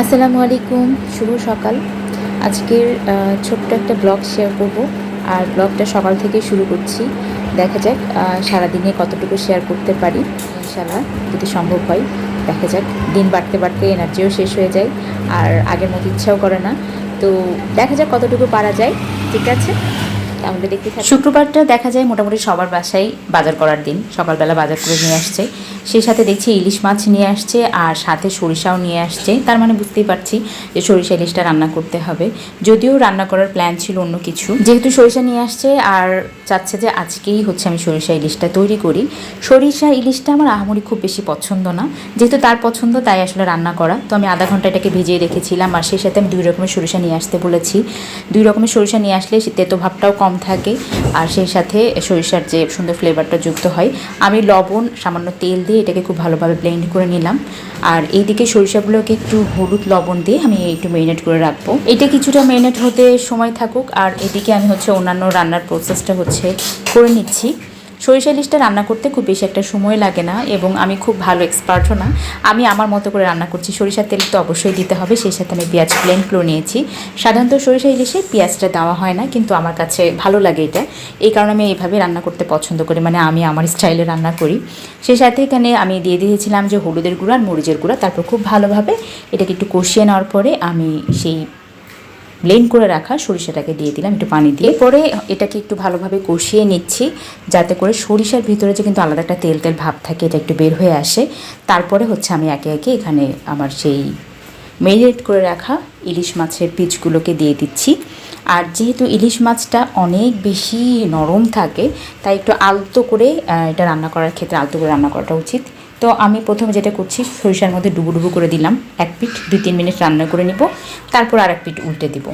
আসসালামু আলাইকুম, শুভ সকাল। আজকের ছোট্ট একটা ব্লগ শেয়ার করব। আর ব্লগটা সকাল থেকে শুরু করছি। দেখা যাক সারাদিনে কতটুকু শেয়ার করতে পারি। ইনশাল্লাহ যদি সম্ভব হয়, দেখা যাক। দিন বাড়তে বাড়তে এনার্জিও শেষ হয়ে যায়, আর আগের মতো ইচ্ছাও করে না। তো দেখা যাক কতটুকু পারা যায়। ঠিক আছে? শুক্রবারটা দেখা যায় মোটামুটি সবার বাসায় বাজার করার দিন। সকালবেলা বাজার করে নিয়ে আসছে। সেই সাথে দেখছি ইলিশ মাছ নিয়ে আসছে আর সাথে সরিষাও নিয়ে আসছে। তার মানে বুঝতেই পারছি যে সরিষা ইলিশটা রান্না করতে হবে। যদিও রান্না করার প্ল্যান ছিল অন্য কিছু। যেহেতু সরিষা নিয়ে আসছে আর চাচ্ছে যে আজকেই হচ্ছে আমি সরিষা ইলিশটা তৈরি করি। সরিষা ইলিশটা আমার আহামরি খুব বেশি পছন্দ না। যেহেতু তার পছন্দ, তাই আসলে রান্না করা। তো আমি আধা ঘণ্টা এটাকে ভিজিয়ে রেখেছিলাম আর সেই সাথে আমি দুই রকমের সরিষা নিয়ে আসতে বলেছি। দুই রকমের সরিষা নিয়ে আসলে তেতো ভাবটাও কম থাকে আর সেই সাথে সরিষার যে সুন্দর ফ্লেভারটা যুক্ত হয়, আমি লবণ, সামান্য তেল দিয়ে এটাকে খুব ভালোভাবে ব্লেন্ড করে নিলাম। আর এইদিকে সরিষাগুলোকে একটু হলুদ লবণ দিয়ে আমি একটু মেরিনেট করে রাখব। এটা কিছুটা মেরিনেট হতে সময় থাকুক, আর এদিকে আমি হচ্ছে অন্যান্য রান্নার প্রসেসটা হচ্ছে করে নিচ্ছি। সরিষা ইলিশটা রান্না করতে খুব বেশি একটা সময় লাগে না এবং আমি খুব ভালো এক্সপার্টও না। আমি আমার মতো করে রান্না করছি। সরিষার তেল তো অবশ্যই দিতে হবে, সেই সাথে আমি পেঁয়াজ প্লেন করে নিয়েছি। সাধারণত সরিষা ইলিশে পেঁয়াজটা দেওয়া হয় না, কিন্তু আমার কাছে ভালো লাগে এটা। এই কারণে আমি এইভাবে রান্না করতে পছন্দ করি মানে আমি আমার স্টাইলে রান্না করি। সেই সাথে এখানে আমি দিয়ে দিয়েছিলাম যে হলুদের গুঁড়া আর মরিচের গুঁড়া, তারপর খুব ভালোভাবে এটাকে একটু কষিয়ে নেওয়ার পরে আমি সেই ব্লেন্ড করে রাখা সরিষাটাকে দিয়ে দিলাম, একটু পানি দিয়ে। পরে এটাকে একটু ভালোভাবে কষিয়ে নিচ্ছি, যাতে করে সরিষার ভিতরে যে কিন্তু আলাদা একটা তেল তেল ভাব থাকে, এটা একটু বের হয়ে আসে। তারপরে হচ্ছে আমি একে একে এখানে আমার সেই মেরিনেট করে রাখা ইলিশ মাছের পিচগুলোকে দিয়ে দিচ্ছি। আর যেহেতু ইলিশ মাছটা অনেক বেশি নরম থাকে, তাই একটু আলতো করে এটা রান্না করার ক্ষেত্রে আলতো করে রান্না করাটা উচিত। তো আমি প্রথমে যেটা করছি, সরিষার মধ্যে ডুবু ডুবু করে দিলাম। এক পিঠ, দুই তিন মিনিট রান্না করে নিব। তারপর আর এক পিঠ উল্টে দিব।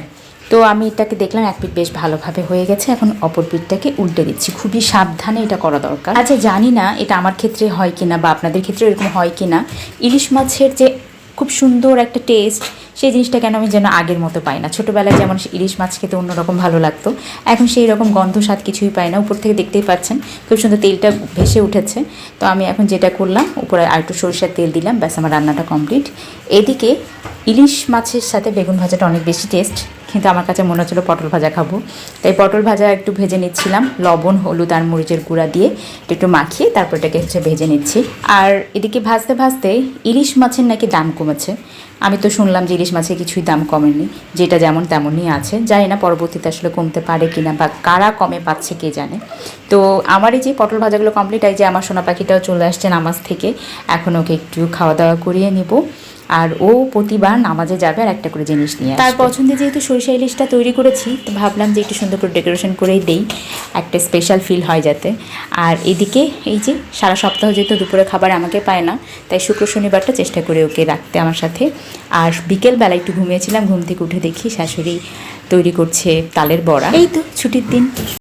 তো আমি এটাকে দেখলাম, এক পিঠ বেশ ভালোভাবে হয়ে গেছে। এখন অপর পিঠটাকে উল্টে দিচ্ছি। খুবই সাবধানে এটা করা দরকার। আচ্ছা জানি না এটা আমার ক্ষেত্রে হয় কিনা বা আপনাদের ক্ষেত্রে এরকম হয় কিনা। ইলিশ মাছের যে খুব সুন্দর একটা টেস্ট সেই জিনিসটা কেন আমি যেন আগের মতো পাই না। ছোটোবেলায় যেমন ইলিশ মাছ খেতে অন্যরকম ভালো লাগতো, এখন সেই রকম গন্ধ স্বাদ কিছুই পাই না। উপর থেকে দেখতেই পাচ্ছেন, খুব সুন্দর তেলটা ভেসে উঠেছে। তো আমি এখন যেটা করলাম, উপরে আরেকটু সরিষার তেল দিলাম, ব্যাস আমার রান্নাটা কমপ্লিট এদিকে ইলিশ মাছের সাথে বেগুন ভাজাটা অনেক বেশি টেস্ট কিন্তু আমার কাছে মনে হচ্ছিল পটল ভাজা খাব। তাই পটল ভাজা একটু ভেজে নিচ্ছিলাম, লবণ, হলুদ আর মরিচের গুঁড়া দিয়ে একটু মাখিয়ে তারপর এটাকে হচ্ছে ভেজে নিচ্ছি। আর এদিকে ভাজতে ভাজতে ইলিশ মাছের নাকি দাম কমেছে। আমি তো শুনলাম যে ইলিশ মাছের কিছুই দাম কমেনি, যেটা যেমন তেমনই আছে। জানি না পরবর্তীতে আসলে কমতে পারে কিনা বা কারা কমে পাচ্ছে কে জানে। তো আমার এই যে পটল ভাজাগুলো কমপ্লিট হয় যে আমার সোনা পাখিটাও চলে আসছে নামাজ থেকে, এখন ওকে একটু খাওয়া দাওয়া করিয়ে নিব। আর ও প্রতিবার নামাজে যাবে আর একটা করে জিনিস নিয়ে তার পছন্দে যেহেতু সরিষা ইলিশটা তৈরি করেছি তো ভাবলাম যে একটু সুন্দর করে ডেকোরেশন করেই দেই একটা স্পেশাল ফিল হয় যাতে। আর এদিকে এই যে সারা সপ্তাহ যেহেতু দুপুরে খাবার আমাকে পায় না তাই শুক্র শনিবারটা চেষ্টা করে ওকে রাখতে আমার সাথে। আর বিকেলবেলা একটু ঘুমিয়েছিলাম ঘুম থেকে উঠে দেখি শাশুড়ি তৈরি করছে তালের বড়া। এই তো ছুটির দিন।